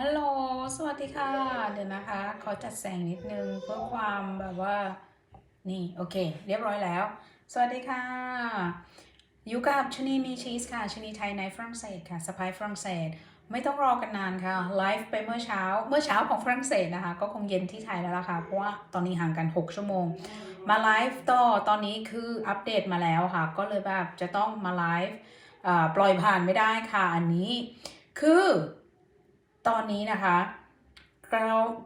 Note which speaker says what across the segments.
Speaker 1: ฮัลโหล สวัสดีค่ะ เดี๋ยวนะคะ ขอจัดแสงนิดนึงเพื่อความแบบว่า นี่ โอเค เรียบร้อยแล้ว สวัสดีค่ะ อยู่กับชนีมีชีสค่ะ ชนีไทยในฝรั่งเศสค่ะสไปฝรั่งเศส ไม่ต้องรอกันนานค่ะ ไลฟ์ไปเมื่อเช้า เมื่อเช้าของฝรั่งเศสนะคะ ก็คงเย็นที่ไทยแล้วล่ะค่ะ เพราะว่าตอนนี้ห่างกัน 6 ชั่วโมง มาไลฟ์ต่อ ตอนนี้คืออัปเดตมาแล้วค่ะ ก็เลยแบบจะต้องมาไลฟ์ปล่อยผ่านไม่ได้ค่ะ อันนี้ คือ ตอนนี้นะคะกร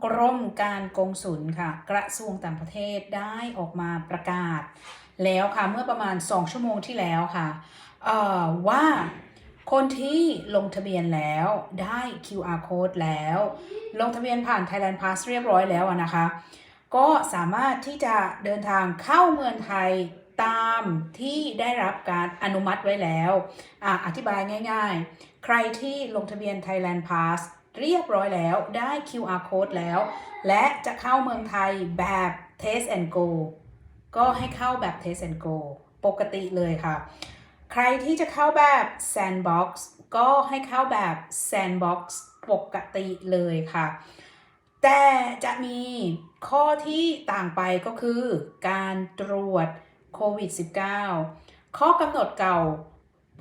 Speaker 1: กรมการกงสุลค่ะ กระทรวงต่างประเทศได้ออกมาประกาศ แล้วค่ะเมื่อประมาณ 2 ชั่วโมงที่แล้วค่ะว่าคนที่ลงทะเบียนแล้วได้ QR code แล้ว ลงทะเบียนผ่าน Thailand Pass เรียบร้อยแล้วนะคะ ก็สามารถที่จะเดินทางเข้าเมืองไทยตามที่ได้รับการอนุมัติไว้แล้วออธิบายง่ายๆ ใครที่ลงทะเบียน Thailand Pass เรียบร้อยแล้วได้ QR code แล้ว และจะเข้าเมืองไทยแบบ Test and Go ก็ให้เข้าแบบ Test and Go ปกติเลยค่ะ ใครที่จะเข้าแบบ Sandbox ก็ให้เข้าแบบ Sandbox ปกติเลยค่ะ แต่จะมีข้อที่ต่างไปก็คือการตรวจโควิด -19 ข้อกำหนดเก่า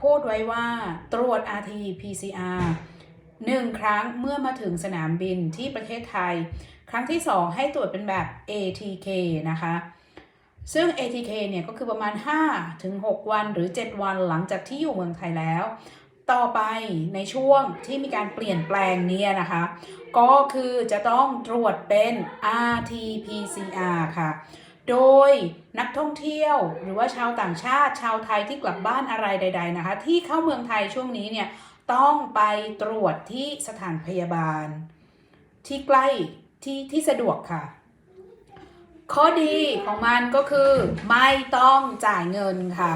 Speaker 1: พูดไว้ว่าตรวจ RT-PCR หนึ่งครั้งเมื่อมาถึงสนามบินที่ประเทศไทย ครั้งที่ 2 ให้ตรวจเป็นแบบ ATK นะคะ ซึ่ง ATK เนี่ยก็คือประมาณ 5 ถึง 6 วันหรือ 7 วันหลังจากที่อยู่เมืองไทยแล้ว ต่อไปในช่วงที่มีการเปลี่ยนแปลงเนี่ยนะคะ ก็คือจะต้องตรวจเป็น RT-PCR ค่ะโดยนักท่องเที่ยวหรือว่าชาวต่างชาติชาวไทยที่กลับบ้านอะไรใด ๆนะคะ ที่เข้าเมืองไทยช่วงนี้เนี่ย ต้องไปตรวจที่สถานพยาบาล ที่ใกล้ที่ที่สะดวกค่ะ ข้อดีของมันก็คือไม่ต้องจ่ายเงินค่ะ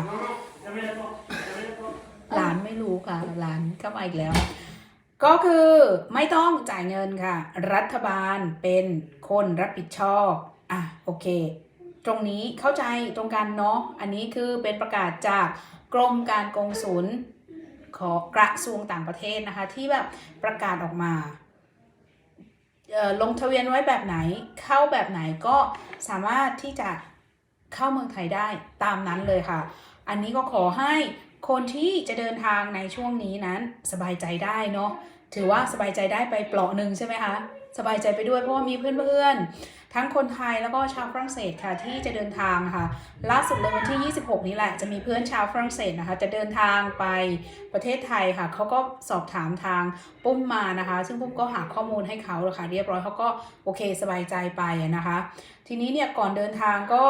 Speaker 1: หลานไม่รู้ค่ะ หลานเข้ามาอีกแล้ว ก็คือไม่ต้องจ่ายเงินค่ะ รัฐบาลเป็นคนรับผิดชอบ อะ โอเค ตรงนี้เข้าใจตรงกันเนาะ อันนี้คือเป็นประกาศจากกรมการกงสุล ของกระทรวงต่างประเทศนะคะที่แบบประกาศออกมาลงทะเบียนไว้แบบไหนเข้าแบบไหนก็สามารถที่จะเข้าเมืองไทยได้ตามนั้นเลยค่ะ อันนี้ก็ขอให้คนที่จะเดินทางในช่วงนี้นั้นสบายใจได้เนาะ ถือว่าสบายใจได้ไปเปลาะหนึ่งใช่ไหมคะสบายใจไปด้วยเพราะว่ามีเพื่อนๆ ทั้งคนไทยแล้วก็ชาวฝรั่งเศสค่ะที่จะเดินทางค่ะ ล่าสุดเลยวันที่ 26 นี้แหละจะมีเพื่อนชาวฝรั่งเศสนะคะ จะเดินทางไปประเทศไทยค่ะเขาก็สอบถามทางปุ้มมานะคะ ซึ่งปุ้มก็หาข้อมูลให้เขาแล้วค่ะเรียบร้อยเขาก็โอเคสบายใจไปนะคะ ทีนี้เนี่ยก่อนเดินทางก็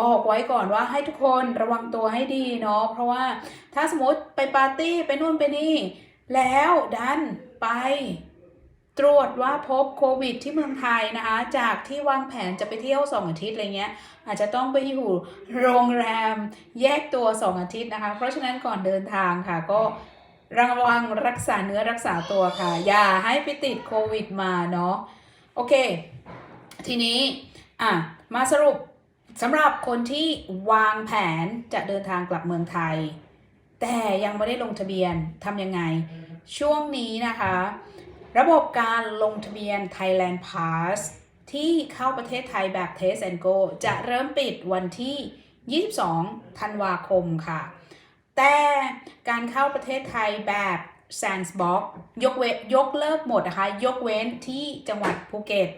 Speaker 1: บอกไว้ก่อนว่าให้ทุกคนระวังตัวให้ดีเนาะเพราะว่าถ้าสมมติไปปาร์ตี้ไปนู่นไปนี่ แล้วดันไปตรวจว่าพบโควิดที่เมืองไทยนะคะ จากที่วางแผนจะไปเที่ยวสองอาทิตย์อะไรเงี้ย อาจจะต้องไปอยู่โรงแรมแยกตัวสองอาทิตย์นะคะ เพราะฉะนั้นก่อนเดินทางค่ะก็ระวังรักษาเนื้อรักษาตัวค่ะ อย่าให้ไปติดโควิดมาเนาะโอเค ทีนี้อะมาสรุปสำหรับคนที่วางแผนจะเดินทางกลับเมืองไทย แต่ยังไม่ได้ลงทะเบียนทำยังไง ช่วงนี้นะคะ ระบบการลงทะเบียน Thailand Pass ที่เข้าประเทศไทยแบบ Test and Go จะเริ่มปิดวันที่ 22 ธันวาคมค่ะ แต่การเข้าประเทศไทยแบบ Sandbox ยกเว้นยกเลิกหมดนะคะ ยกเว้นที่จังหวัดภูเก็ต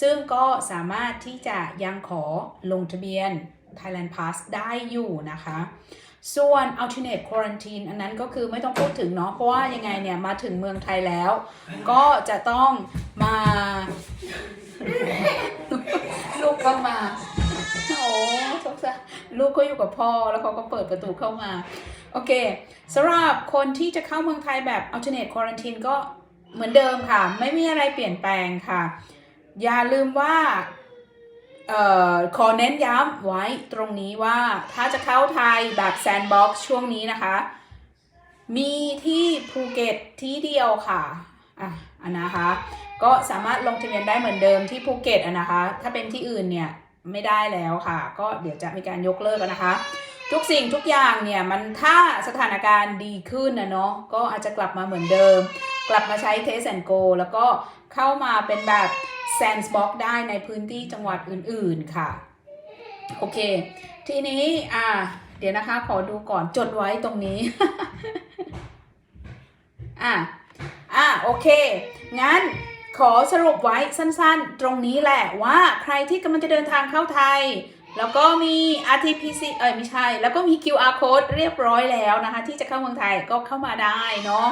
Speaker 1: ซึ่งก็สามารถที่จะยังขอลงทะเบียน Thailand Pass ได้อยู่นะคะ ส่วน alternate quarantine อันนั้นก็คือไม่ต้องพูดถึงเนาะเพราะว่ายังไงเนี่ยมาถึงเมืองไทยแล้ว ก็จะต้องมาลูกเข้ามาโอ้สงสารลูกก็อยู่กับพ่อแล้วเขาก็เปิดประตูเข้ามา โอเคสำหรับคนที่จะเข้าเมืองไทยแบบ alternate quarantine ก็เหมือนเดิมค่ะ ไม่มีอะไรเปลี่ยนแปลงค่ะ อย่าลืมว่า ขอเน้นย้ำไว้ตรงนี้ว่าถ้าจะเข้าไทยแบบแซนด์บ็อกซ์ช่วงนี้นะคะ มีที่ภูเก็ตที่เดียวค่ะอะอันนะคะ ก็สามารถลงทะเบียนได้เหมือนเดิมที่ภูเก็ตอะนะคะ ถ้าเป็นที่อื่นเนี่ยไม่ได้แล้วค่ะ ก็เดี๋ยวจะมีการยกเลิกนะคะ ทุกสิ่งทุกอย่างเนี่ยมันถ้าสถานการณ์ดีขึ้นนะเนาะก็อาจจะกลับมาเหมือนเดิม กลับมาใช้ Taste and Go แล้วก็เข้ามาเป็นแบบ Sandbox ได้ในพื้นที่จังหวัดอื่นๆค่ะ โอเค ทีนี้อ่าเดี๋ยวนะคะ ขอดูก่อนจดไว้ตรงนี้ อะ อะ โอเค งั้นขอสรุปไว้สั้นๆ ตรงนี้แหละว่าใครที่กำลังจะเดินทางเข้าไทย แล้วก็มี RTPC เอ้ยไม่ใช่ แล้วก็มี QR code เรียบร้อยแล้วนะคะ ที่จะเข้าเมืองไทยก็เข้ามาได้เนาะ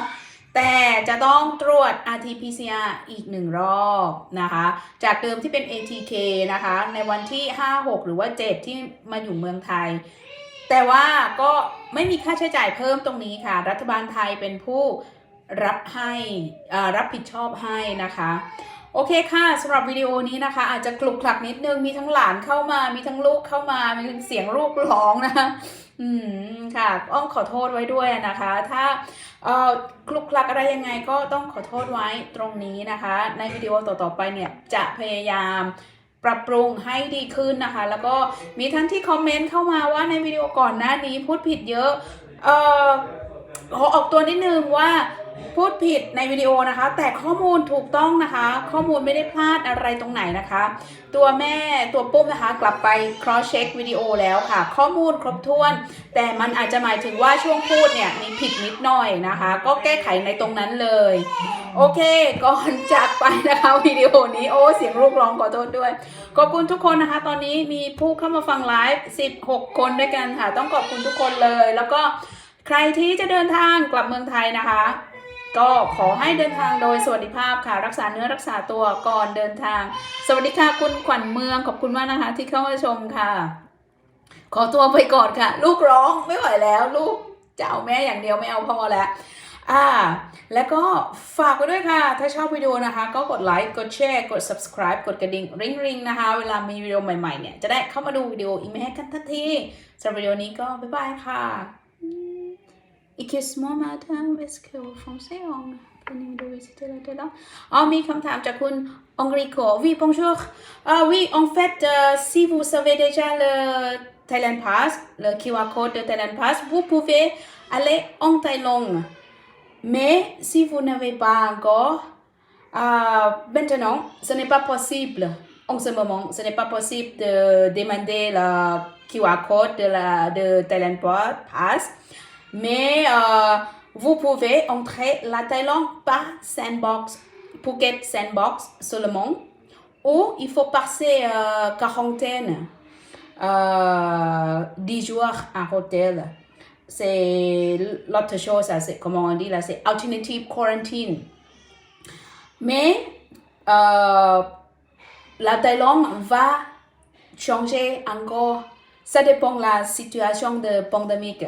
Speaker 1: แต่จะต้องตรวจ RT-PCR อีกหนึ่งรอบนะคะ จากเดิมที่เป็น ATK นะคะ ในวันที่ 5 6 หรือว่า 7 ที่มาอยู่เมืองไทย แต่ว่าก็ไม่มีค่าใช้จ่ายเพิ่มตรงนี้ค่ะ รัฐบาลไทยเป็นผู้รับให้รับผิดชอบให้นะคะ โอเคค่ะสำหรับวิดีโอนี้นะคะ อาจจะกลุกคลักนิดนึงมีทั้งหลานเข้ามา มีทั้งลูกเข้ามา มีทั้งเสียงลูกร้องนะคะอืมค่ะอ้อมขอโทษไว้ด้วยนะคะ ถ้าเอ่อคลุกคลักอะไรยังไงก็ต้องขอโทษไว้ตรงนี้นะคะ ในวิดีโอต่อๆไปเนี่ยจะพยายามปรับปรุงให้ดีขึ้นนะคะ แล้วก็มีทั้งที่คอมเมนต์เข้ามาว่าในวิดีโอก่อนหน้านี้พูดผิดเยอะ เอ่อขอออกตัวนิดนึงว่า พูดผิดในวิดีโอนะคะ แต่ข้อมูลถูกต้องนะคะ ข้อมูลไม่ได้พลาดอะไรตรงไหนนะคะ ตัวแม่ตัวปุ้มนะคะกลับไป cross check วิดีโอแล้วค่ะ ข้อมูลครบถ้วน แต่มันอาจจะหมายถึงว่าช่วงพูดเนี่ยมีผิดนิดหน่อยนะคะ ก็แก้ไขในตรงนั้นเลย โอเค ก่อนจากไปนะคะวิดีโอนี้โอ้เสียงลูกร้องขอโทษด้วย ขอบคุณทุกคนนะคะ ตอนนี้มีผู้เข้ามาฟังไลฟ์16 คนด้วยกันค่ะ ต้องขอบคุณทุกคนเลย แล้วก็ใครที่จะเดินทางกลับเมืองไทยนะคะ ก็ขอให้เดินทางโดยสวัสดิภาพค่ะ รักษาเนื้อรักษาตัวก่อนเดินทาง สวัสดีค่ะคุณขวัญเมืองขอบคุณมากนะคะ ที่เข้ามาชมค่ะ ขอตัวไปก่อนค่ะ ลูกร้องไม่ไหวแล้ว ลูกจะเอาแม่อย่างเดียวไม่เอาพ่อแล้วอ่า แล้วก็ฝากไว้ด้วยค่ะ ถ้าชอบวิดีโอนะคะ ก็กดไลค์ กดแชร์ กด subscribe กดกระดิ่ง ริงริงนะคะ เวลามีวิดีโอใหม่ๆเนี่ย จะได้เข้ามาดูวิดีโออีกไม่ให้กันทันทีสำหรับวิดีโอนี้ก็บ๊ายบายค่ะ Excuse-moi, madame, est-ce que vous français on peut nous visiter là-dedans? Oh, mais comme ça, Enrico. Oui, bonjour. Ah oui, en fait, euh, si vous savez déjà le Thailand Pass, le QR code de Thailand Pass, vous pouvez aller en Thaïlande. Mais si vous n'avez pas encore, euh, maintenant, ce n'est pas possible. En ce moment, ce n'est pas possible de demander le QR code de la de Thailand Pass mais euh, vous pouvez entrer la Thaïlande par Sandbox, Phuket Sandbox seulement. Ou il faut passer euh, quarantaine, euh, 10 jours à hôtel. C'est l'autre chose, ça, c'est comment on dit là, c'est alternative quarantine. Mais euh, la Thaïlande va changer encore. Ça dépend de la situation de pandémique.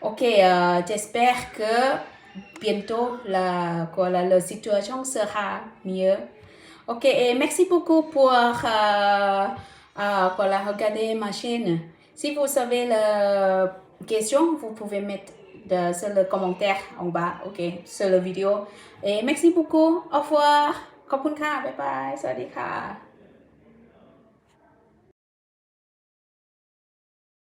Speaker 1: Ok, euh, j'espère que bientôt la, quoi, la, la situation sera mieux. Ok, et merci beaucoup pour euh, euh, voilà, regarder ma chaîne. Si vous avez la question, vous pouvez mettre de, sur le commentaire en bas, ok, sur la vidéo. Et merci beaucoup. Au revoir. ขอบคุณค่ะ บ๊ายบาย สวัสดีค่ะ